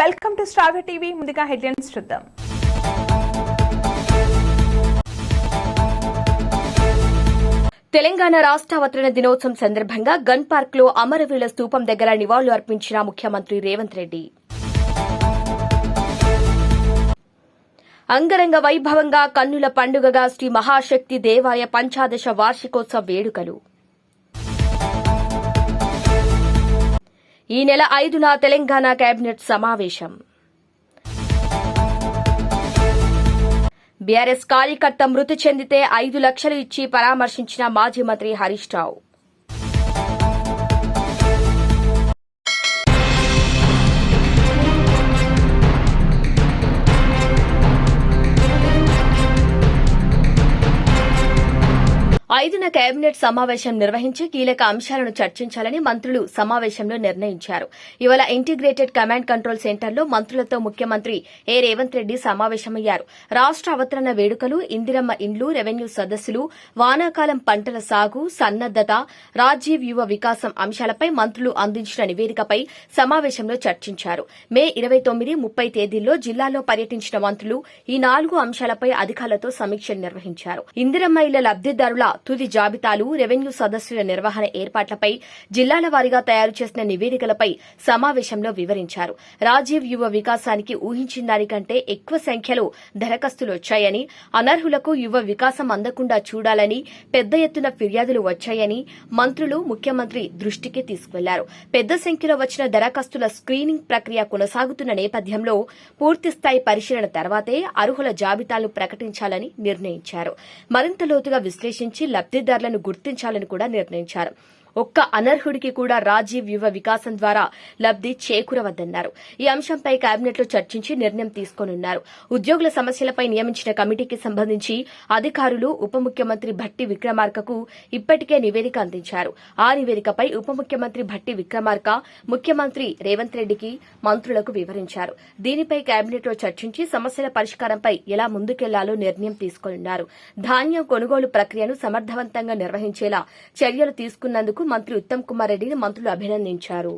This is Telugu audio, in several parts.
Welcome to Star TV. ముందుగా హెడ్లైన్స్ చూద్దాం. తెలంగాణ రాష్ట్ర అవతరణ దినోత్సవం సందర్భంగా గన్ పార్క్లో అమరవీరుల స్తూపం దగ్గర నివాళులు అర్పించిన ముఖ్యమంత్రి రేవంత్ రెడ్డి. అంగరంగ వైభవంగా కన్నుల పండుగగా శ్రీ మహాశక్తి దేవాలయ పంచాదశ వార్షికోత్సవ వేడుకలు. ఈ నెల ఐదున తెలంగాణ కేబినెట్ సమావేశం. బీఆర్ఎస్ కార్యకర్త మృతి చెందితే ఐదు లక్షలు ఇచ్చి పరామర్శించిన మాజీ మంత్రి హరీష్ రావు. ఐదున కేబినెట్ సమావేశం నిర్వహించి కీలక అంశాలను చర్చించాలని మంత్రులు సమావేశంలో నిర్ణయించారు. ఇవాళ ఇంటిగ్రేటెడ్ కమాండ్ కంట్రోల్ సెంటర్లో మంత్రులతో ముఖ్యమంత్రి ఏ. రేవంత్ రెడ్డి సమావేశమయ్యారు. రాష్ట అవతరణ వేడుకలు ఇందిరమ్మ ఇండ్లు రెవెన్యూ సదస్సులు వానాకాలం పంటల సాగు సన్నద్దత రాజీవ్ యువ వికాసం అంశాలపై మంత్రులు అందించిన నివేదికపై సమావేశంలో చర్చించారు. మే ఇరవై తొమ్మిది ముప్పై తేదీల్లో జిల్లాలో పర్యటించిన మంత్రులు ఈ నాలుగు అంశాలపై అధికారులతో సమీక్షలు నిర్వహించారు. ఇందిరమ్మ ఇళ్ళ లబ్దిదారుల తుది జాబితాలు రెవెన్యూ సదస్సుల నిర్వహణ ఏర్పాట్లపై జిల్లాల వారీగా తయారు చేసిన నివేదికలపై సమావేశంలో వివరించారు. రాజీవ్ యువ వికాసానికి ఊహించిన దానికంటే ఎక్కువ సంఖ్యలో దరఖాస్తులు వచ్చాయని అనర్హులకు యువ వికాసం అందకుండా చూడాలని పెద్ద ఎత్తున ఫిర్యాదులు వచ్చాయని మంత్రులు ముఖ్యమంత్రి దృష్టికి తీసుకువెళ్ళారు. పెద్ద సంఖ్యలో వచ్చిన దరఖాస్తుల స్క్రీనింగ్ ప్రక్రియ కొనసాగుతున్న నేపథ్యంలో పూర్తిస్థాయి పరిశీలన తర్వాతే అర్హుల జాబితాలను ప్రకటించాలని నిర్ణయించారు. మరింత లోతుగా విశ్లేషించి లబ్దిదారులను గుర్తించాలని కూడా నిర్ణయించారు. ఒక్క అనర్హుడికి కూడా రాజీవ్ యువ వికాసం ద్వారా లబ్ది చేకూరవద్దన్నారు. ఈ అంశంపై కేబినెట్లో చర్చించి నిర్ణయం తీసుకోనున్నారు. ఉద్యోగుల సమస్యలపై నియమించిన కమిటీకి సంబంధించి అధికారులు ఉప ముఖ్యమంత్రి భట్టి విక్రమార్కకు ఇప్పటికే నివేదిక అందించారు. ఆ నివేదికపై ఉప ముఖ్యమంత్రి భట్టి విక్రమార్క ముఖ్యమంత్రి రేవంత్ రెడ్డికి మంత్రులకు వివరించారు. దీనిపై కేబినెట్లో చర్చించి సమస్యల పరిష్కారంపై ఎలా ముందుకెళ్ళాలో నిర్ణయం తీసుకోనున్నారు. ధాన్యం కొనుగోలు ప్రక్రియను సమర్థవంతంగా నిర్వహించేలా చర్యలు తీసుకున్నందుకు మంత్రి ఉత్తమ్ కుమార్ రెడ్డిని మంత్రులు అభినందించారు.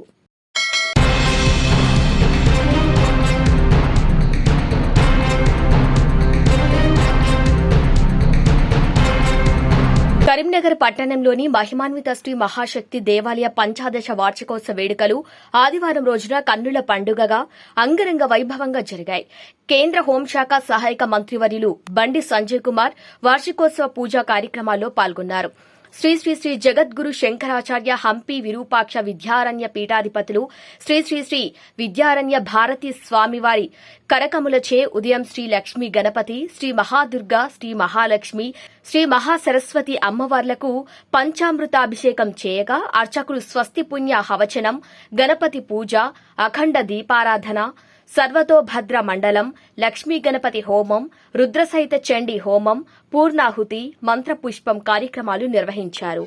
కరీంనగర్ పట్టణంలోని మహిమాన్విత శ్రీ మహాశక్తి దేవాలయ పంచాదశ వార్షికోత్సవ వేడుకలు ఆదివారం రోజున కన్నుల పండుగగా అంగరంగ వైభవంగా జరిగాయి. కేంద్ర హోంశాఖ సహాయక మంత్రివర్యులు బండి సంజయ్ కుమార్ వార్షికోత్సవ పూజా కార్యక్రమాల్లో పాల్గొన్నారు. శ్రీ శ్రీ శ్రీ జగద్గురు శంకరాచార్య హంపి విరూపాక్ష విద్యారణ్య పీఠాధిపతులు శ్రీ శ్రీ శ్రీ విద్యారణ్య భారతి స్వామివారి కరకములచే ఉదయం శ్రీ లక్ష్మీ గణపతి శ్రీ మహాదుర్గ శ్రీ మహాలక్ష్మి శ్రీ మహాసరస్వతి అమ్మవార్లకు పంచామృతాభిషేకం చేయగా అర్చకులు స్వస్తి పుణ్య హవచనం గణపతి పూజ అఖండ దీపారాధన సర్వతోభద్ర మండలం లక్ష్మీ గణపతి హోమం రుద్రసహిత చండీ హోమం పూర్ణాహుతి మంత్రపుష్పం కార్యక్రమాలు నిర్వహించారు.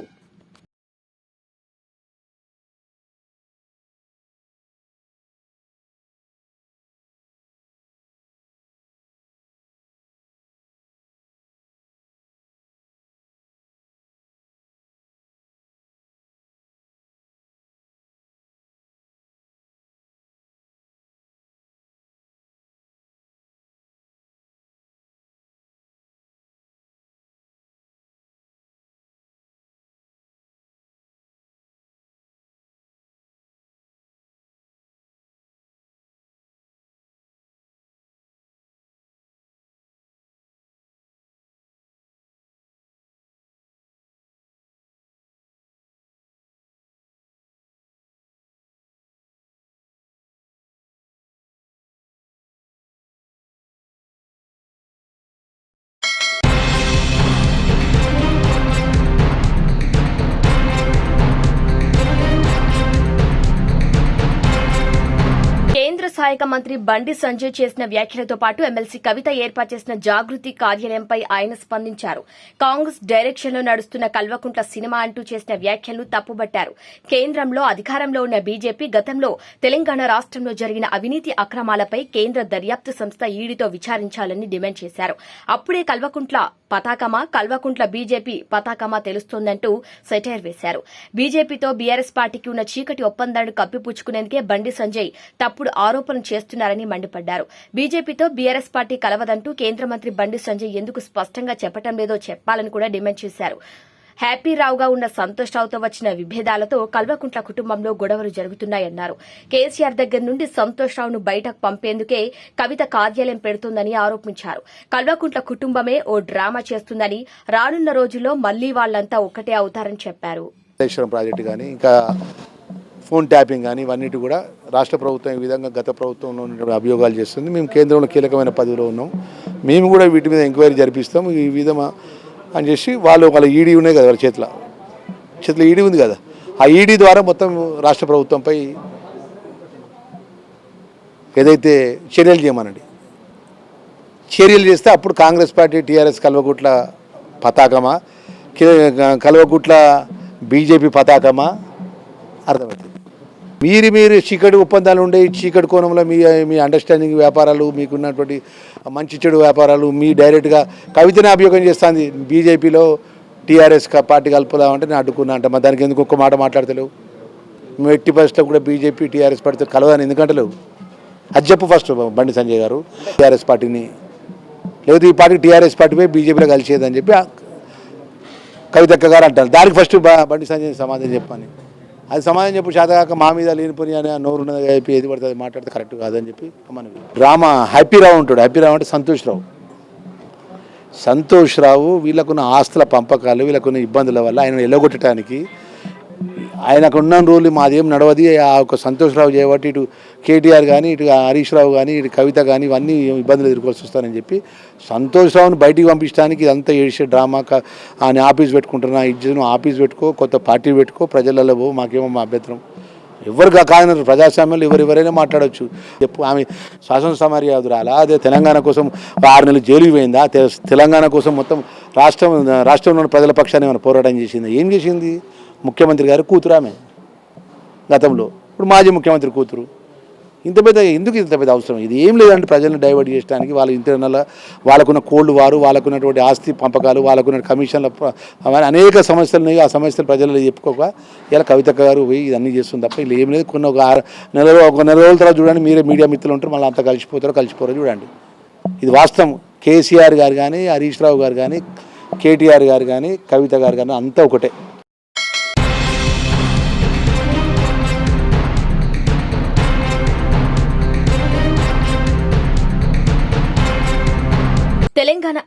కేంద్ర మంత్రి బండి సంజయ్ చేసిన వ్యాఖ్యలతో పాటు ఎమ్మెల్సీ కవిత ఏర్పాటు చేసిన జాగృతి కార్యాలయంపై ఆయన స్పందించారు. కాంగ్రెస్ డైరెక్షన్లో నడుస్తున్న కల్వకుంట్ల సినిమా అంటూ చేసిన వ్యాఖ్యలను తప్పుబట్టారు. కేంద్రంలో అధికారంలో ఉన్న బీజేపీ గతంలో తెలంగాణ రాష్ట్రంలో జరిగిన అవినీతి అక్రమాలపై కేంద్ర దర్యాప్తు సంస్థ ఈడీతో విచారించాలని డిమాండ్ చేశారు. అప్పుడే కల్వకుంట్ల పతాకమా కల్వకుంట్ల బీజేపీ పతాకమా తెలుస్తోందంటూ సెటైర్ వేశారు. బీజేపీతో బీఆర్ఎస్ పార్టీకి ఉన్న చీకటి ఒప్పందాన్ని కప్పిపుచ్చుకునేందుకే బండి సంజయ్ తప్పుడు ఆరోపణలు చేస్తున్నారని మండిపడ్డారు. బీజేపీతో బీఆర్ఎస్ పార్టీ కలవదంటూ కేంద్ర మంత్రి బండి సంజయ్ ఎందుకు స్పష్టంగా చెప్పటం లేదో చెప్పాలని కూడా డిమాండ్ చేశారు. హ్యాపీ రావుగా ఉన్న సంతోష్ రావుతో వచ్చిన విభేదాలతో కల్వకుంట్ల కుటుంబంలో గొడవలు జరుగుతున్నాయన్నారు. కేసీఆర్ దగ్గర నుండి సంతోష్ రావును బయటకు పంపేందుకే కవిత కార్యాలయం పెడుతోందని ఆరోపించారు. కల్వకుంట్ల కుటుంబమే ఓ డ్రామా చేస్తుందని రానున్న రోజుల్లో మళ్ళీ వాళ్ళంతా ఒక్కటే అవుతారని చెప్పారు. ప్రాజెక్టు కానీ ఇంకా ఫోన్ ట్యాపింగ్ కానీ ఇవన్నిటి కూడా రాష్ట్ర ప్రభుత్వం ఈ విధంగా గత ప్రభుత్వంలో ఉన్నటువంటి అభియోగాలు చేస్తుంది. మేము కేంద్రంలో కీలకమైన పదవిలో ఉన్నాం. మేము కూడా వీటి మీద ఎంక్వైరీ జరిపిస్తాం. ఈ విధమా అని చేసి వాళ్ళు వాళ్ళ ఈడీ ఉన్నాయి కదా వాళ్ళ చేతిలో. చేతిలో ఈడీ ఉంది కదా. ఆ ఈడీ ద్వారా మొత్తం రాష్ట్ర ప్రభుత్వంపై ఏదైతే చర్యలు చేయమనండి. చర్యలు చేస్తే అప్పుడు కాంగ్రెస్ పార్టీ టీఆర్ఎస్ కల్వకుట్ల పతాకమా? కల్వకుట్ల బీజేపీ పతాకమా? అర్థమవుతుంది మీరు మీరు చీకటి ఒప్పందాలు ఉండే చీకటి కోణంలో మీ మీ అండర్స్టాండింగ్ వ్యాపారాలు మీకున్నటువంటి మంచి చెడు వ్యాపారాలు మీ డైరెక్ట్గా కవితనే అభియోగం చేస్తుంది. బీజేపీలో టీఆర్ఎస్ పార్టీ కలుపుదామంటే నేను అడ్డుకున్నా అంట. మరి దానికి ఎందుకు ఒక్క మాట మాట్లాడతలేవు? మేము ఎట్టి పరిస్థితిలో కూడా బీజేపీ టీఆర్ఎస్ పార్టీతో కలవదని ఎందుకంటే లేవు అది చెప్పు ఫస్ట్ బండి సంజయ్ గారు. టీఆర్ఎస్ పార్టీని లేకపోతే ఈ పార్టీ టీఆర్ఎస్ పార్టీపై బీజేపీలో కలిసేదని చెప్పి కవిత కవితక్క గారు అంటారు. దానికి ఫస్ట్ బండి సంజయ్ సమాధానం చెప్పాను అది సమాధానం చెప్పు చేతగాక మా మీద లేనిపోని అని నోరు ఉన్నది చెప్పి ఏది పడితే అది మాట్లాడితే కరెక్ట్ కాదని చెప్పి మనకి డ్రామా హ్యాపీరావు ఉంటాడు. హ్యాపీరావు అంటే సంతోష్ రావు. సంతోష్ రావు వీళ్ళకున్న ఆస్తుల పంపకాలు వీళ్ళకున్న ఇబ్బందుల వల్ల ఆయన ఎల్లగొట్టడానికి ఆయనకున్న రోజులు మాదేం నడవది ఆ ఒక సంతోషరావు చేయబట్టి ఇటు కేటీఆర్ కానీ ఇటు హరీష్ రావు కానీ ఇటు కవిత కానీ ఇవన్నీ ఇబ్బందులు ఎదుర్కోవాల్సి వస్తానని చెప్పి సంతోషరావుని బయటికి పంపించడానికి ఇదంతా ఏడిసే డ్రామా ఆయన ఆఫీస్ పెట్టుకుంటున్నా ఇజ్జను ఆఫీస్ పెట్టుకో కొత్త పార్టీ పెట్టుకో ప్రజలలో పో మాకేమో మా అభ్యంతరం. ఎవరు కా- కాదన్నారు ప్రజాస్వామ్యంలో ఎవరు ఎవరైనా మాట్లాడొచ్చు. చెప్పు ఆమె శాసనసభ మర్యాదరాలా అదే తెలంగాణ కోసం ఆరు నెలలు జైలుకి పోయిందా? తెలంగాణ కోసం మొత్తం రాష్ట్రం రాష్ట్రంలో ప్రజల పక్షాన్ని ఏమైనా పోరాటం చేసింది? ఏం చేసింది? ముఖ్యమంత్రి గారు కూతురు ఆమె గతంలో. ఇప్పుడు మాజీ ముఖ్యమంత్రి కూతురు. ఇంత పెద్ద ఎందుకు ఇంత పెద్ద అవసరం? ఇది ఏం లేదంటే ప్రజలను డైవర్ట్ చేయడానికి వాళ్ళ ఇంటర్నల్ వాళ్ళకున్న కోల్డ్ వారు వాళ్ళకున్నటువంటి ఆస్తి పంపకాలు వాళ్ళకున్న కమిషన్ల అనేక సమస్యలు ఉన్నాయి. ఆ సమస్యలు ప్రజలు చెప్పుకోక ఇలా కవిత గారు పోయి ఇదన్నీ చేస్తుంది తప్ప ఇలా ఏం లేదు. కొన్ని ఒక ఆరు నెల ఒక నెల రోజుల తర్వాత చూడండి మీరే మీడియా మిత్రులు ఉంటారు మళ్ళీ అంతా కలిసిపోతారో కలిసిపోరో చూడండి. ఇది వాస్తవం. కేసీఆర్ గారు కానీ హరీష్ రావు గారు కానీ కేటీఆర్ గారు కానీ కవిత గారు కానీ అంతా ఒకటే.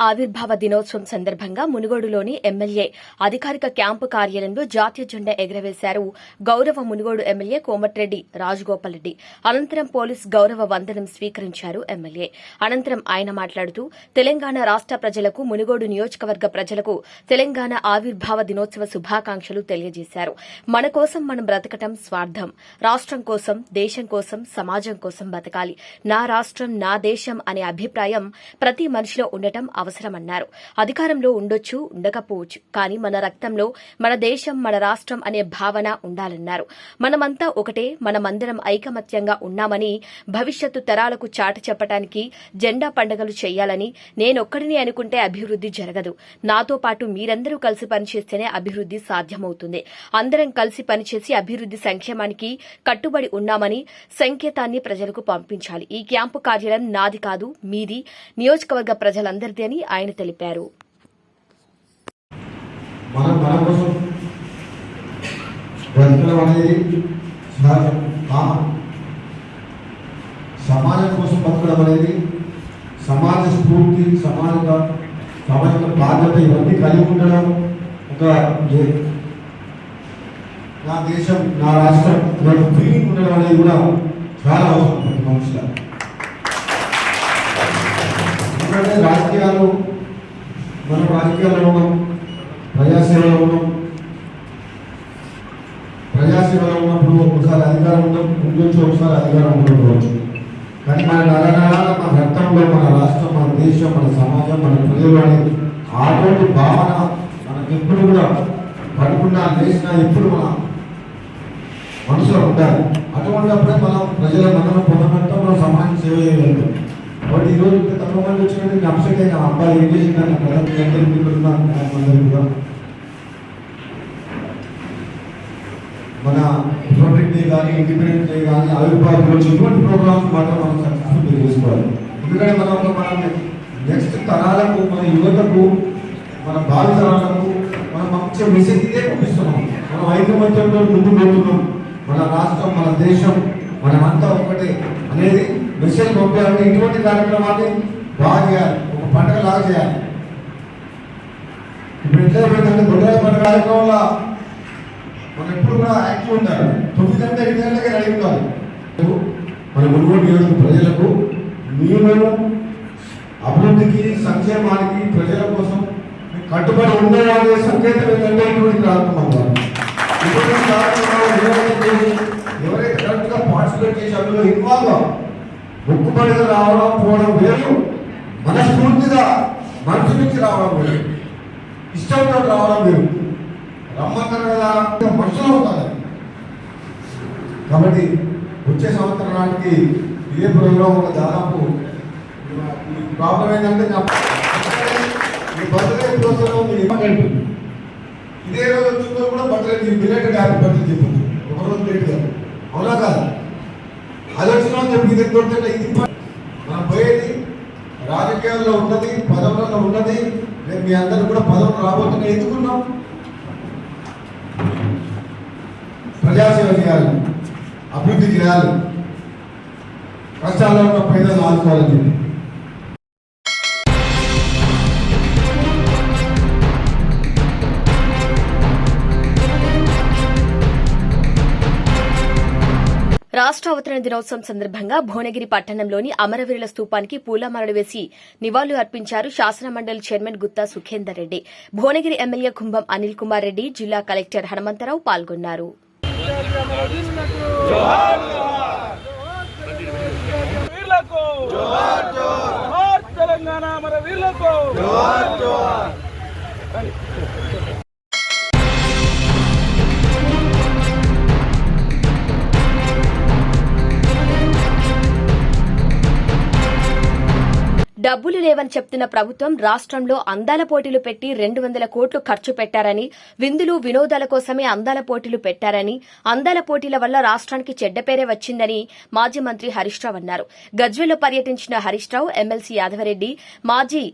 ఆవిర్భావ దినోత్సవం సందర్భంగా మునుగోడులోని ఎమ్మెల్యే అధికారిక క్యాంపు కార్యాలయంలో జాతీయ జెండా ఎగురవేశారు. గౌరవ మునుగోడు ఎమ్మెల్యే కోమటిరెడ్డి రాజగోపాల్ రెడ్డి. అనంతరం పోలీస్ గౌరవ వందనం స్వీకరించారు ఎమ్మెల్యే. అనంతరం ఆయన మాట్లాడుతూ తెలంగాణ రాష్ట ప్రజలకు మునుగోడు నియోజకవర్గ ప్రజలకు తెలంగాణ ఆవిర్భావ దినోత్సవ శుభాకాంక్షలు తెలియజేశారు. మన కోసం మనం బ్రతకటం స్వార్థం. రాష్ట్రం కోసం దేశం కోసం సమాజం కోసం బతకాలి. నా రాష్ట్రం నా దేశం అనే అభిప్రాయం ప్రతి మనిషిలో ఉండటం అవసరమన్నారు. అధికారంలో ఉండొచ్చు ఉండకపోవచ్చు కానీ మన రక్తంలో మన దేశం మన రాష్ట్రం అనే భావన ఉండాలన్నారు. మనమంతా ఒకటే మనమందరం ఐకమత్యంగా ఉన్నామని భవిష్యత్తు తరాలకు చాట చెప్పడానికి జెండా పండుగలు చేయాలని నేనొక్కడిని అనుకుంటే అభివృద్ధి జరగదు. నాతో పాటు మీరందరూ కలిసి పనిచేస్తేనే అభివృద్ధి సాధ్యమవుతుంది. అందరం కలిసి పనిచేసి అభివృద్ధి సంక్షేమానికి కట్టుబడి ఉన్నామని సంకేతాన్ని ప్రజలకు పంపించాలి. ఈ క్యాంపు కార్యాలయం నాది కాదు మీది. నియోజకవర్గ ప్రజలందరిది అని ఆయన తెలిపారు. కోసం అనేది సమాజం కోసం బతకడం అనేది సమాజ స్ఫూర్తి సమాజ సామాజిక బాధ్యత ఇవన్నీ కలిగి ఉండడం ఒక నా దేశం నా రాష్ట్రం నాకు ఫీలింగ్ ఉండడం అనేది కూడా చాలా అవసరం. ప్రతి మనుషులకు అక్కడే రాజకీయాలు మనం రాజకీయాల్లో ఉన్నాం ప్రజాసేవలో ఉన్నాం ప్రజాసేవలో ఉన్నప్పుడు ఒకసారి అధికారం ఉండడం ఉండొచ్చు ఒకసారి అధికారం ఉండకపోవచ్చు కానీ మన నరనరాల మన రక్తంలో మన రాష్ట్రం మన దేశం మన సమాజం మన ప్రజలు అనే అటువంటి భావన మనకి ఎప్పుడు కూడా పడుకున్నా లేచినా ఎప్పుడు మన మనసులో ఉండాలి. అటువంటిప్పుడే మనం ప్రజల మనం పొందడంతో మనం సమాజం సేవ చేయగలుగుతాం. వాడు ఈరోజు ఇంత తక్కువ మంది వచ్చినట్టు నేను అప్సెట్ అయిన అబ్బాయి ఏం చేసిందని కదా అందరికీ ఇక్కడ ఉన్న నాయకులందరికీ కూడా. మన రిపబ్లిక్ డే కానీ ఇండిపెండెన్స్ డే కానీ ఆవిర్భావ రోజు ఇటువంటి ప్రోగ్రామ్స్ మాత్రం మనం సక్సెస్ఫుల్ చేసుకోవాలి ఎందుకంటే మనం ఒక మన నెక్స్ట్ తరాలకు మన యువతకు మన భావి తరాలకు మనం మంచి మెసేజ్ ఇదే పంపిస్తున్నాం. మనం ఐకమత్యంతో ముందు పోతున్నాం. మన రాష్ట్రం మన దేశం మనమంతా ఒకటే అనేది మిషన్ పంపారంటే ఇటువంటి కార్యక్రమాన్ని బాగా చేయాలి. ఒక పండుగ లాగా చేయాలి. ఇప్పుడు ఎట్లా అయిపోయిందంటే గొడవ పండుగ కార్యక్రమంలో మనం ఎప్పుడు కూడా యాక్టివ్ ఉండాలి. తొమ్మిది గంటల ఎనిమిది గంటలకే రెడీ ఉండాలి మన మునుగోడు నియోజక ప్రజలకు మేము అభివృద్ధికి సంక్షేమానికి ప్రజల కోసం కట్టుబడి ఉండేవాడే సంకేతం ఏంటంటే ఇటువంటి కార్యక్రమం ఇటువంటి కార్యక్రమాలు ఎవరైతే ఎవరైతే కరెక్ట్గా పార్టిసిపేట్ చేసి అందులో ఇన్వాల్వ్ ముక్కుబడిగా రావడం పోవడం వేరు మనస్ఫూర్తిగా మనసు నుంచి రావడం వేరు ఇష్టంతో రావడం వేరు రమ్మన్నారు కదా మనుషులు అవుతారు కాబట్టి వచ్చే సంవత్సరానికి ఇదే ప్రోగ్రాం ఒక దాదాపు ఈ ప్రాబ్లం ఏంటంటే నా మీ బర్త్డే ప్రోగ్రామ్ మీరు ఇంపార్టెంట్ ఇదే రోజు వచ్చిన కూడా బర్త్డే మీరు బిలేటెడ్ హ్యాపీ బర్త్డే చెప్పండి ఒక రోజు అవునా కాదు? అది వచ్చిన చెప్పి ఇది కొడితే ఇది మనం పోయేది రాజకీయాల్లో ఉన్నది పదవులలో ఉన్నది. రేపు మీ అందరూ కూడా పదవులు రాబోతున్నాయి ఎందుకున్నాం ప్రజాసేవ చేయాలి అభివృద్ధి చేయాలి. కష్టాల్లో ఉన్న ప్రజలను ఆదుకోవాలని చెప్పి. రాష్ట్ర అవతరణ దినోత్సవం సందర్భంగా భువనగిరి పట్టణంలోని అమరవీరుల స్తూపానికి పూలమాలలు వేసి నివాళులు అర్పించారు శాసనమండలి చైర్మన్ గుత్తా సుఖేందర్ రెడ్డి. భువనగిరి ఎమ్మెల్యే కుంభం అనిల్ కుమార్ రెడ్డి జిల్లా కలెక్టర్ హనుమంతరావు పాల్గొన్నారు. తెలంగాణ మన వీర్లకు డబ్బులు లేవని చెప్తున్న ప్రభుత్వం రాష్ట్రంలో అందాల పోటీలు పెట్టి రెండు వందల కోట్లు ఖర్చు పెట్టారని విందులు వినోదాల కోసమే అందాల పోటీలు పెట్టారని అందాల పోటీల వల్ల రాష్ట్రానికి చెడ్డ పేరే వచ్చిందని మాజీ మంత్రి హరీష్ రావు అన్నారు. గజ్వేల్లో పర్యటించిన హరీష్ రావు ఎమ్మెల్సీ యాదవరెడ్డి మాజీ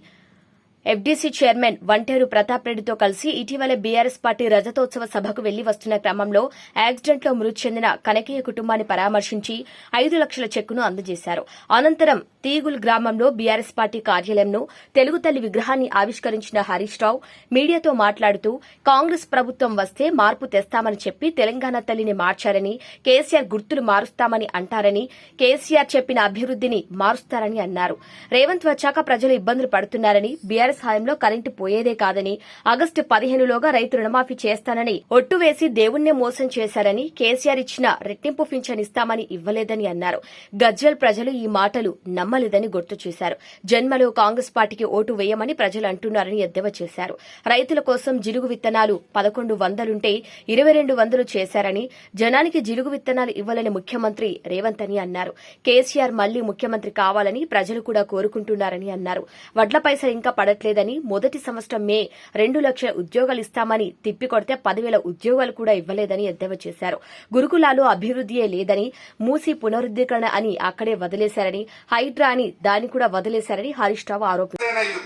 ఎఫ్డీసీ చైర్మన్ వంటేరు ప్రతాప్ రెడ్డితో కలిసి ఇటీవల బీఆర్ఎస్ పార్టీ రజతోత్సవ సభకు వెళ్ళి వస్తున్న క్రమంలో యాక్సిడెంట్లో మృతి చెందిన కనకయ్య కుటుంబాన్ని పరామర్శించి ఐదు లక్షల చెక్కును అందజేశారు. అనంతరం తీగుల్ గ్రామంలో బీఆర్ఎస్ పార్టీ కార్యాలయంను తెలుగు తల్లి విగ్రహాన్ని ఆవిష్కరించిన హరీష్ రావు మీడియాతో మాట్లాడుతూ కాంగ్రెస్ ప్రభుత్వం వస్తే మార్పు తెస్తామని చెప్పి తెలంగాణ తల్లిని మార్చారని కేసీఆర్ గుర్తులు మారుస్తామని అంటారని కేసీఆర్ చెప్పిన అభివృద్ధిని మారుస్తారని అన్నారు. రేవంత్ వచ్చాక ప్రజలు ఇబ్బందులు పడుతున్నారని బీఆర్ఎస్ హాయంలో కరెంటు పోయేదే కాదని ఆగస్టు పదిహేనులోగా రైతు రుణమాఫీ చేస్తానని ఒట్టు వేసి దేవుణ్ణే మోసం చేశారని కేసీఆర్ ఇచ్చిన రెట్టింపు పింఛన్ ఇస్తామని ఇవ్వలేదని అన్నారు. గజ్వెల్ ప్రజలు ఈ మాటలు నమ్మలేదని గుర్తు చేశారు. జన్మలో కాంగ్రెస్ పార్టీకి ఓటు వేయమని ప్రజలు అంటున్నారని ఎద్దేవా చేశారు. రైతుల కోసం జిలుగు విత్తనాలు పదకొండు వందలుంటే ఇరవై రెండు వందలు చేశారని జనానికి జిలుగు విత్తనాలు ఇవ్వాలని ముఖ్యమంత్రి రేవంత్ అని అన్నారు. కేసీఆర్ మళ్ళీ ముఖ్యమంత్రి కావాలని ప్రజలు కూడా కోరుకుంటున్నారని అన్నారు. వడ్ల పైసలు ఇంకా ఇవ్వట్లేదని మొదటి సంవత్సరం మే రెండు లక్షల ఉద్యోగాలు ఇస్తామని తిప్పికొడితే పదివేల ఉద్యోగాలు కూడా ఇవ్వలేదని ఎద్దేవా చేశారు. గురుకులాలు అభివృద్ధియే లేదని మూసి పునరుద్ధీకరణ అని అక్కడే వదిలేశారని హైడ్రా అని దాన్ని కూడా వదిలేశారని హరీష్ రావు ఆరోపించారు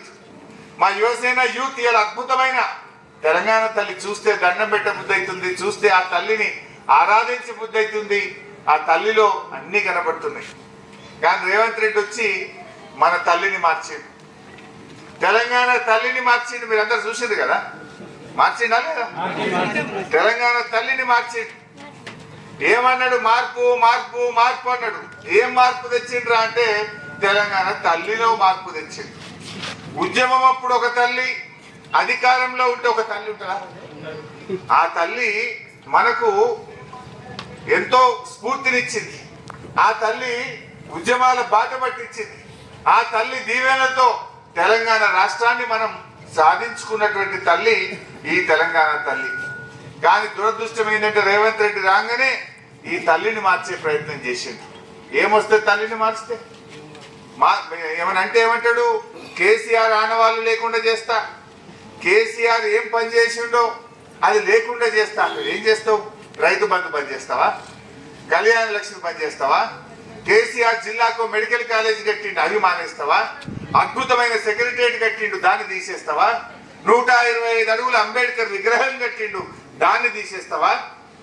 మా యువసేన యూత్ ఇలా అద్భుతమైన తెలంగాణ తల్లి చూస్తే దండం పెట్ట బుద్ధి చూస్తే ఆ తల్లిని ఆరాధించే బుద్ధి ఆ తల్లిలో అన్ని కనబడుతున్నాయి. కానీ రేవంత్ రెడ్డి వచ్చి మన తల్లిని మార్చింది తెలంగాణ తల్లిని మార్చిండు మీరు అందరు చూసింది కదా? మార్చిండా లేదా? తెలంగాణ తల్లిని మార్చిండు ఏమన్నాడు? మార్పు మార్పు మార్పు అన్నాడు. ఏం మార్పు తెచ్చిండ్రా అంటే తెలంగాణ తల్లిలో మార్పు తెచ్చిండు ఉద్యమం అప్పుడు ఒక తల్లి అధికారంలో ఉంటే ఒక తల్లి ఉంటుందా? ఆ తల్లి మనకు ఎంతో స్ఫూర్తినిచ్చింది. ఆ తల్లి ఉద్యమాల బాట పట్టించింది. ఆ తల్లి దీవెనతో తెలంగాణ రాష్ట్రాన్ని మనం సాధించుకున్నటువంటి తల్లి ఈ తెలంగాణ తల్లి. కానీ దురదృష్టం ఏంటంటే రేవంత్ రెడ్డి రాగానే ఈ తల్లిని మార్చే ప్రయత్నం చేసిండు. ఏమొస్తే తల్లిని మార్చితే? మా ఏమనంటే ఏమంటాడు? కేసీఆర్ ఆనవాళ్ళు లేకుండా చేస్తా. కేసీఆర్ ఏం పని చేసిండో అది లేకుండా చేస్తా ఏం చేస్తావు? రైతు బంధు పని చేస్తావా? కళ్యాణ లక్ష్మి పని చేస్తావా? కేసీఆర్ జిల్లాకు మెడికల్ కాలేజ్ కట్టిండు. అవి మానేస్తావా? అద్భుతమైన సెక్రటరియట్ కట్టిండు. దాన్ని తీసేస్తావా? నూట ఇరవై ఐదు అడుగుల అంబేద్కర్ విగ్రహం కట్టిండు. దాన్ని తీసేస్తావా?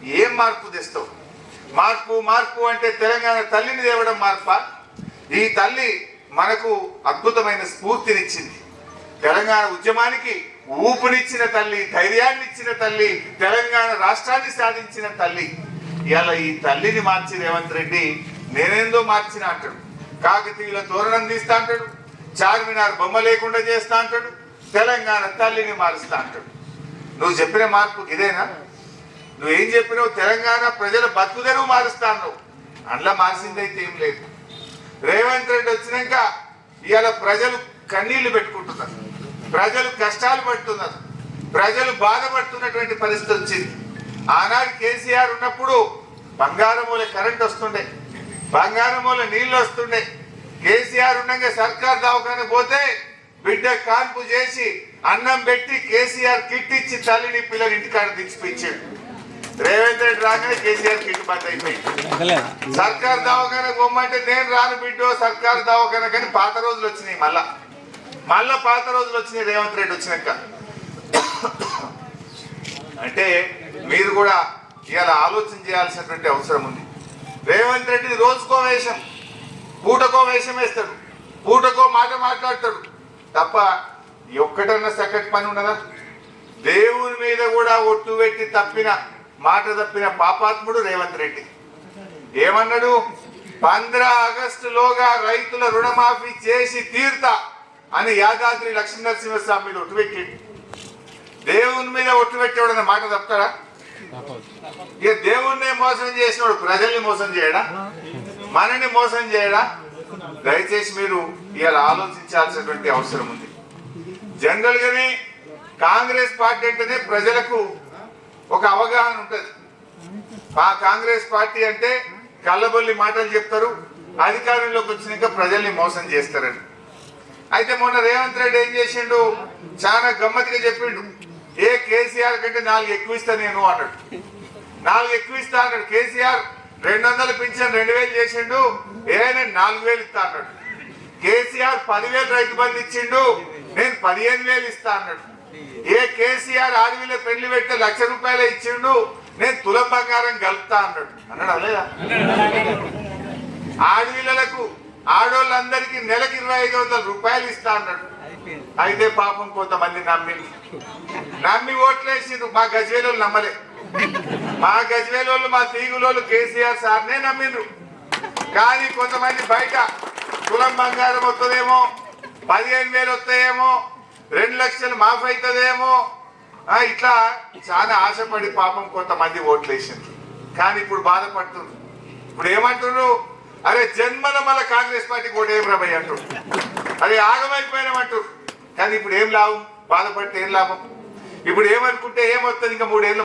ఏం మార్పు తెస్తావు? మార్పు మార్పు అంటే తెలంగాణ తల్లిని తేవడం మార్ప? ఈ తల్లి మనకు అద్భుతమైన స్ఫూర్తినిచ్చింది. తెలంగాణ ఉద్యమానికి ఊపునిచ్చిన తల్లి ధైర్యాన్ని ఇచ్చిన తల్లి తెలంగాణ రాష్ట్రాన్ని సాధించిన తల్లి. ఇలా ఈ తల్లిని మార్చి రేవంత్ రెడ్డి నేనేందో మార్చిన అంటాడు. కాకతీయుల తోరణం తీస్తా అంటాడు. చార్మినార్ బొమ్మ లేకుండా చేస్తా అంటాడు. తెలంగాణ తల్లిని మారుస్తా అంటాడు. నువ్వు చెప్పిన మార్పు ఇదేనా? నువ్వేం చెప్పినావు? తెలంగాణ ప్రజల బతుకుదెరువు మారుస్తా అన్నావు. అందులో మార్చిందైతే ఏం లేదు. రేవంత్ రెడ్డి వచ్చినాక ఇవాళ ప్రజలు కన్నీళ్ళు పెట్టుకుంటున్నారు. ప్రజలు కష్టాలు పడుతున్నారు. ప్రజలు బాధపడుతున్నటువంటి పరిస్థితి వచ్చింది. ఆనాడు కేసీఆర్ ఉన్నప్పుడు బంగారం బంగారమూల కరెంట్ వస్తుండే. బంగారమూల నీళ్ళు వస్తుండే. కేసీఆర్ ఉండగా సర్కార్ దవాఖాన పోతే బిడ్డ కాన్పు చేసి అన్నం పెట్టి కేసీఆర్ కిట్ ఇచ్చి తల్లిని పిల్లలు ఇంటికాడ దించిపించాడు. రేవంత్ రెడ్డి రాగానే కేసీఆర్ కిట్ బంద్ అయిపోయింది. సర్కార్ దవాఖాన పోమ్మంటే నేను రాను బిడ్డో సర్కార్ దవాఖాన కానీ పాత రోజులు వచ్చినాయి మళ్ళా. మళ్ళా పాత రోజులు వచ్చినాయి రేవంత్ రెడ్డి వచ్చినాక. అంటే మీరు కూడా ఇవాళ ఆలోచన చేయాల్సినటువంటి అవసరం ఉంది. రేవంత్ రెడ్డి రోజుకో వేషం పూటకో వేషం వేస్తాడు. పూటకో మాట మాట్లాడతాడు. తప్ప ఒక్కటన్నా సకట్ పని ఉన్నదా దేవుని మీద కూడా ఒట్టు పెట్టి తప్పిన మాట తప్పిన పాపాత్ముడు రేవంత్ రెడ్డి. ఏమన్నాడు? పంద్ర ఆగస్టులోగా రైతుల రుణమాఫీ చేసి తీర్తా అని యాదాద్రి లక్ష్మీనరసింహస్వామి మీద ఒట్టు పెట్టాడు. దేవుని మీద ఒట్టు పెట్టేవాడు మాట తప్పుతారా ఇక దేవుణ్ణి మోసం చేసినోడు ప్రజల్ని మోసం చేయడా? మనని మోసం చేయడా? దయచేసి మీరు ఇలా ఆలోచించాల్సినటువంటి అవసరం ఉంది. జనరల్ గానే కాంగ్రెస్ పార్టీ అంటేనే ప్రజలకు ఒక అవగాహన ఉంటుంది. ఆ కాంగ్రెస్ పార్టీ అంటే కళ్ళబొల్లి మాటలు చెప్తారు అధికారంలోకి వచ్చినాక ప్రజల్ని మోసం చేస్తారని. అయితే మొన్న రేవంత్ రెడ్డి ఏం చేసిండు? చాలా గమ్మత్తుగా చెప్పిండు. ఏ కేసీఆర్ కంటే నాలుగు ఎక్కువ ఇస్తా నేను అన్నాడు. నాలుగు ఎక్కువ ఇస్తా అన్నాడు. కేసీఆర్ రెండు వందలు పింఛన్ రెండు వేలు చేసిండు ఏ నేను నాలుగు వేలు ఇస్తా అన్నాడు. కేసీఆర్ పదివేలు రైతు బంధు ఇచ్చిండు నేను పదిహేను వేలు ఇస్తా అన్నాడు. ఏ కేసీఆర్ ఆడవిలో పెళ్ళి పెడితే లక్ష రూపాయలు ఇచ్చిండు నేను తులం బంగారం కలుపుతా అన్నాడు. అన్నాడు? అలేదా ఆడవిళ్ళకు ఆడోళ్ళందరికీ నెలకి ఇరవై ఐదు వందల రూపాయలు ఇస్తా అన్నాడు. అయితే పాపం కొంతమంది నమ్మి నమ్మి ఓట్లేసిండ్రు మా గజ్వేలోళ్ళు నమ్మలే. మా గజ్వేలోళ్ళు మా తీగులోళ్ళు కేసీఆర్ సార్నే నమ్మిండ్రు కానీ కొంతమంది బయట కులం బంగారం వస్తుందేమో పదిహేను వేలు వస్తాయేమో రెండు లక్షలు మాఫ్ అవుతుందేమో ఇట్లా చాలా ఆశపడి పాపం కొంతమంది ఓట్లేసిండ్రు కానీ ఇప్పుడు బాధపడుతుండ్రు ఇప్పుడు ఏమంటున్నారు అరే జన్మల మళ్ళీ కాంగ్రెస్ పార్టీ కూడా ఏం రాబోయ్ అంటారు అరే ఆగమైపోయినామంటారు కానీ ఇప్పుడు ఏం లాభం? బాధపడితే ఏం లాభం? ఇప్పుడు ఏమనుకుంటే ఏమవుతుంది ఇంకా మూడేళ్ళు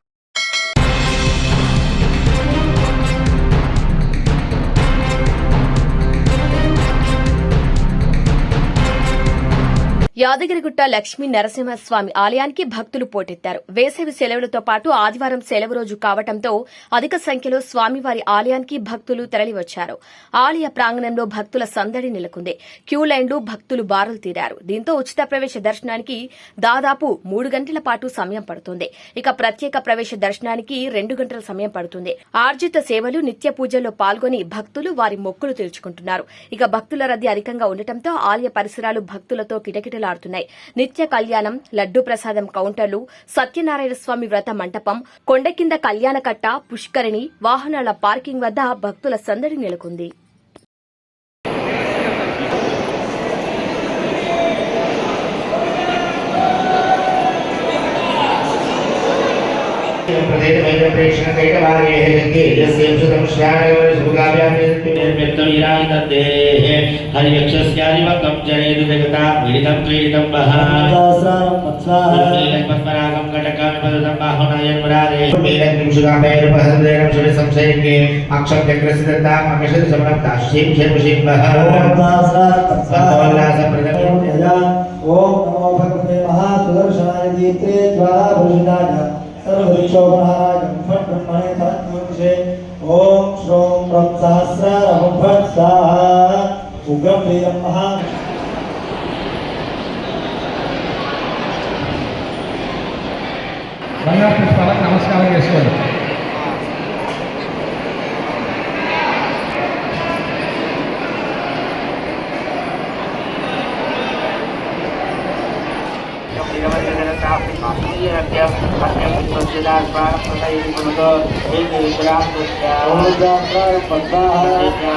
యాదగిరిగుట్ట లక్ష్మీ నరసింహస్వామి ఆలయానికి భక్తులు పోటెత్తారు. వేసవి సెలవులతో పాటు ఆదివారం సెలవు రోజు కావడంతో అధిక సంఖ్యలో స్వామివారి ఆలయానికి భక్తులు తరలివచ్చారు. ఆలయ ప్రాంగణంలో భక్తుల సందడి నెలకొంది. క్యూ లైన్లు భక్తులు బారులు తీరారు. దీంతో ఉచిత ప్రవేశ దర్శనానికి దాదాపు మూడు గంటల పాటు సమయం పడుతుంది. ఇక ప్రత్యేక ప్రవేశ దర్శనానికి రెండు గంటల సమయం పడుతుంది. ఆర్జిత సేవలు నిత్య పూజల్లో పాల్గొని భక్తులు వారి మొక్కులు తీర్చుకుంటున్నారు ఇక భక్తుల రద్దీ అధికంగా ఉండటంతో ఆలయ పరిసరాలు భక్తులతో కిటకిటలా కిటకిటలాడుతున్నాయి నిత్య కళ్యాణం లడ్డు ప్రసాదం కౌంటర్లు సత్యనారాయణ స్వామి వ్రత మంటపం కొండ కింద కళ్యాణకట్ట పుష్కరిణి వాహనాల పార్కింగ్ వద్ద భక్తుల సందడి నెలకొంది. हरिवक्षस्यादिवकं जनेतु जगता पीडितं क्रीडितं वहास्रावं मत्स्वाहं पद्मरागं कटकं पदतं बाहुनायं मुरारे मेलग्निं शुगापैरुपहृदयं शुभे संशयज्ञे अक्षं चक्रस्य दत्तां अमिषति समरं दाश्यं क्षेमशीं वः Pagkakas, pagkakas, pagkakas,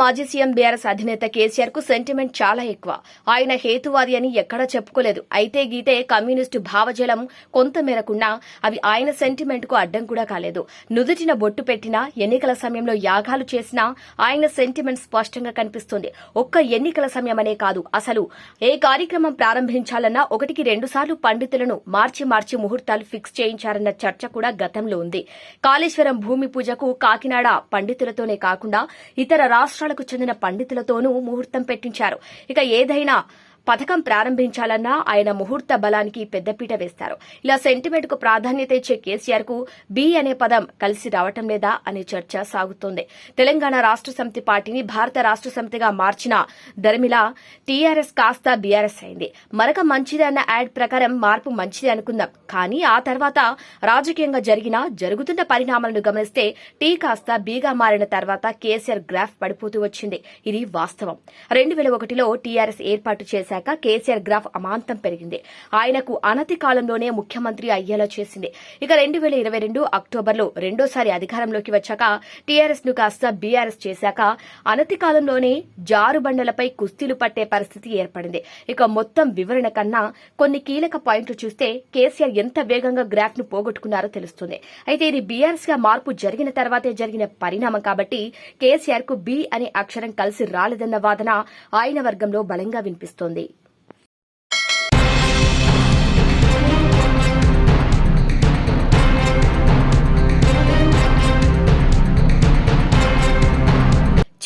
మాజీ సీఎం బీఆర్ఎస్ అధినేత కేసీఆర్కు సెంటిమెంట్ చాలా ఎక్కువ. ఆయన హేతువాది అని ఎక్కడా చెప్పుకోలేదు. అయితే గీతే కమ్యూనిస్టు భావజలం కొంత మేరకున్నా అవి ఆయన సెంటిమెంట్కు అడ్డం కూడా కాలేదు. నుదుటిన బొట్టు పెట్టినా ఎన్నికల సమయంలో యాగాలు చేసినా ఆయన సెంటిమెంట్ స్పష్టంగా కనిపిస్తుంది. ఒక్క ఎన్నికల సమయమనే కాదు. అసలు ఏ కార్యక్రమం ప్రారంభించాలన్నా ఒకటికి రెండు సార్లు పండితులను మార్చి మార్చి ముహూర్తాలు ఫిక్స్ చేయించారన్న చర్చ కూడా గతంలో ఉంది. కాళేశ్వరం భూమి పూజకు కాకినాడ పండితులతోనే కాకుండా ఇతర రాష్ట్ర రాష్ట్రాలకు చెందిన పండితులతోనూ ముహూర్తం పెట్టించారు. ఇక ఏదైనా పథకం ప్రారంభించాలన్నా ఆయన ముహూర్త బలానికి పెద్దపీట వేస్తారు. ఇలా సెంటిమెంట్కు ప్రాధాన్యత ఇచ్చే కేసీఆర్కు బి అనే పదం కలిసి రావటం లేదా అనే చర్చ సాగుతోంది. తెలంగాణ రాష్ట్ర సమితి పార్టీని భారత రాష్ట్ర సమితిగా మార్చిన దరిమిలా టీఆర్ఎస్ కాస్త బీఆర్ఎస్ అయింది. మరొక మంచిది అన్న యాడ్ ప్రకారం మార్పు మంచిది అనుకుందాం. కానీ ఆ తర్వాత రాజకీయంగా జరిగిన జరుగుతున్న పరిణామాలను గమనిస్తే టీ కాస్త బీగా మారిన తర్వాత కేసీఆర్ గ్రాఫ్ పడిపోతూ వచ్చింది. ఇది వాస్తవం. రెండు వేల ఒకటిలో టీఆర్ఎస్ ఏర్పాటు చేశారు. చేశాక కేసీఆర్ గ్రాఫ్ అమాంతం పెరిగింది. ఆయనకు అనతి కాలంలోనే ముఖ్యమంత్రి అయ్యేలా చేసింది. ఇక రెండు వేల ఇరవై రెండు అక్టోబర్లో రెండోసారి అధికారంలోకి వచ్చాక టీఆర్ఎస్ను కాస్త బీఆర్ఎస్ చేశాక అనతి కాలంలోనే జారుబండలపై కుస్తీలు పట్టే పరిస్థితి ఏర్పడింది. ఇక మొత్తం వివరణ కన్నా కొన్ని కీలక పాయింట్లు చూస్తే కేసీఆర్ ఎంత వేగంగా గ్రాఫ్ను పోగొట్టుకున్నారో తెలుస్తుంది. అయితే ఇది బీఆర్ఎస్గా మార్పు జరిగిన తర్వాతే జరిగిన పరిణామం కాబట్టి కేసీఆర్కు బి అనే అక్షరం కలిసి రాలేదన్న వాదన ఆయన వర్గంలో బలంగా వినిపిస్తోంది.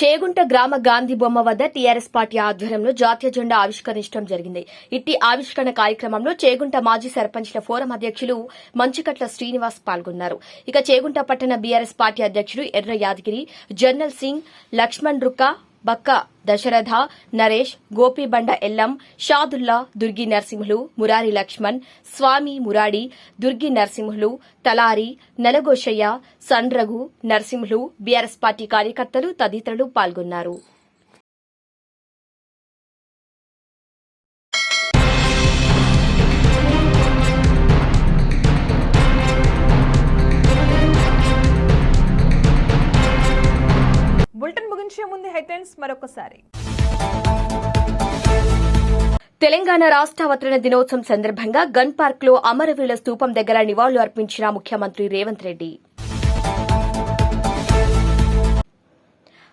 చేగుంట గ్రామ గాంధీ బొమ్మ వద్ద టీఆర్ఎస్ పార్టీ ఆధ్వర్యంలో జాతీయ జెండా ఆవిష్కరించడం జరిగింది. ఇట్టి ఆవిష్కరణ కార్యక్రమంలో చేగుంట మాజీ సర్పంచ్ల ఫోరం అధ్యక్షులు మంచుకట్ల శ్రీనివాస్ పాల్గొన్నారు. ఇక చేగుంట పట్టణ బీఆర్ఎస్ పార్టీ అధ్యక్షుడు ఎర్ర యాదగిరి జర్నల్ సింగ్ లక్ష్మణ్ రుక్క బక్క దశరథ నరేష్ గోపిబండ ఎల్లం షాదుల్లా దుర్గి నరసింహులు మురారి లక్ష్మణ్ స్వామి మురాడి దుర్గి నరసింహులు తలారి నలగోషయ్య సండ్రఘు నరసింహులు బీఆర్ఎస్ పార్టీ కార్యకర్తలు తదితరులు పాల్గొన్నారు. బులెటిన్ ముగించే ముందు హెడ్లైన్స్ మరొకసారి. తెలంగాణ రాష్ట్ర అవతరణ దినోత్సవం సందర్భంగా గన్ పార్క్లో అమరవీరుల స్తూపం దగ్గర నివాళులు అర్పించిన ముఖ్యమంత్రి రేవంత్ రెడ్డి.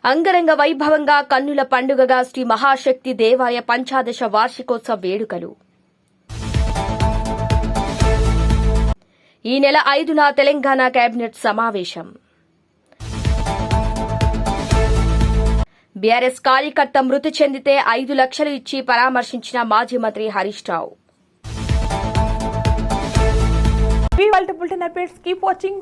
అంగరంగ వైభవంగా కన్నుల పండుగగా శ్రీ మహాశక్తి దేవాలయ పంచాదశ వార్షికోత్సవ వేడుకలు. ఈ నెల ఐదున తెలంగాణ కేబినెట్ సమావేశం. బీఆర్ఎస్ కార్యకర్త మృతి చెందితే ఐదు లక్షలు ఇచ్చి పరామర్శించిన మాజీ మంత్రి హరీష్ రావు. Keep watching